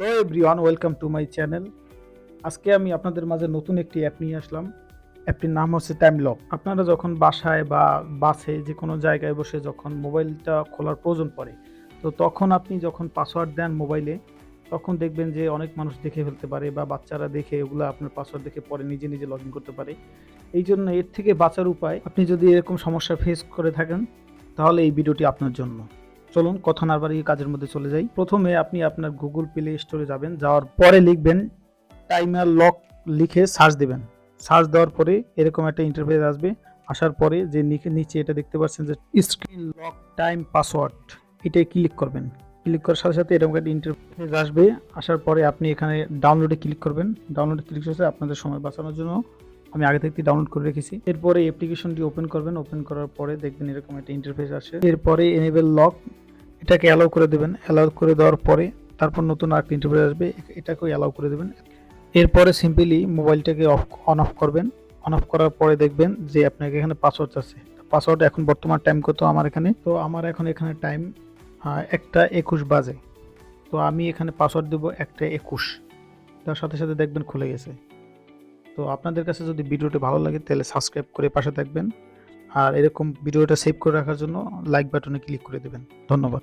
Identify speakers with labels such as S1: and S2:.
S1: Hello everyone welcome to my channel আজকে আমি আপনাদের মাঝে নতুন একটি অ্যাপ নিয়ে আসলাম। অ্যাপটির নাম হচ্ছে টাইম লক আপনারা যখন বাসায় বা বাসে যে কোনো জায়গায় বসে যখন মোবাইলটা খোলার প্রয়োজন পড়ে, তো তখন আপনি যখন পাসওয়ার্ড দেন মোবাইলে, তখন দেখবেন যে অনেক মানুষ দেখে ফেলতে পারে বা বাচ্চারা দেখে ওগুলো আপনার পাসওয়ার্ড দেখে পরে নিজে নিজে লগ করতে পারে। এই জন্য এর থেকে বাঁচার উপায়, আপনি যদি এরকম সমস্যা ফেস করে থাকেন, তাহলে এই ভিডিওটি আপনার জন্য। চলুন কথা না বাড়িয়ে কাজের মধ্যে চলে যাই। প্রথমে আপনি আপনার গুগল প্লে স্টোরে যাবেন, যাওয়ার পরে লিখবেন টাইমার লক লিখে সার্চ দেবেন। সার্চ দেওয়ার পরে এরকম একটা ইন্টারফেস আসবে। আসার পরে যে নিচে নিচে এটা দেখতে পাচ্ছেন যে স্ক্রিন লক টাইম পাসওয়ার্ড এটাই ক্লিক করবেন। ক্লিক করার সাথে সাথে এরকম একটা ইন্টারফেস আসবে। আসার পরে আপনি এখানে ডাউনলোডে ক্লিক করবেন। ডাউনলোডে ক্লিক করতে আপনাদের সময় বাঁচানোর জন্য আমি আগে থেকে ডাউনলোড করে রেখেছি। এরপরে অ্যাপ্লিকেশনটি ওপেন করবেন। ওপেন করার পরে দেখবেন এরকম একটা ইন্টারফেস আসে। এরপরে এনেবেল লক এটাকে অ্যালাউ করে দেবেন। অ্যালাউ করে দেওয়ার পরে তারপর নতুন আরেকটা ইন্টারফেস আসবে। এটাকেও অ্যালাউ করে দেবেন। এরপরে সিম্পলি মোবাইলটাকে অফ অন অফ করবেন। অন অফ করার পরে দেখবেন যে আপনাকে এখানে পাসওয়ার্ড আছে। পাসওয়ার্ড এখন বর্তমান টাইম কত আমার এখানে? তো আমার এখন এখানে টাইম একটা একুশ বাজে। তো আমি এখানে পাসওয়ার্ড দেবো একটা একুশ। তার সাথে সাথে দেখবেন খুলে গেছে। তো আপনাদের কাছে যদি ভিডিওটি ভালো লাগে তাহলে সাবস্ক্রাইব করে পাশে থাকবেন। আর এরকম ভিডিওটা সেভ করে রাখার জন্য লাইক বাটনে ক্লিক করে দেবেন। ধন্যবাদ।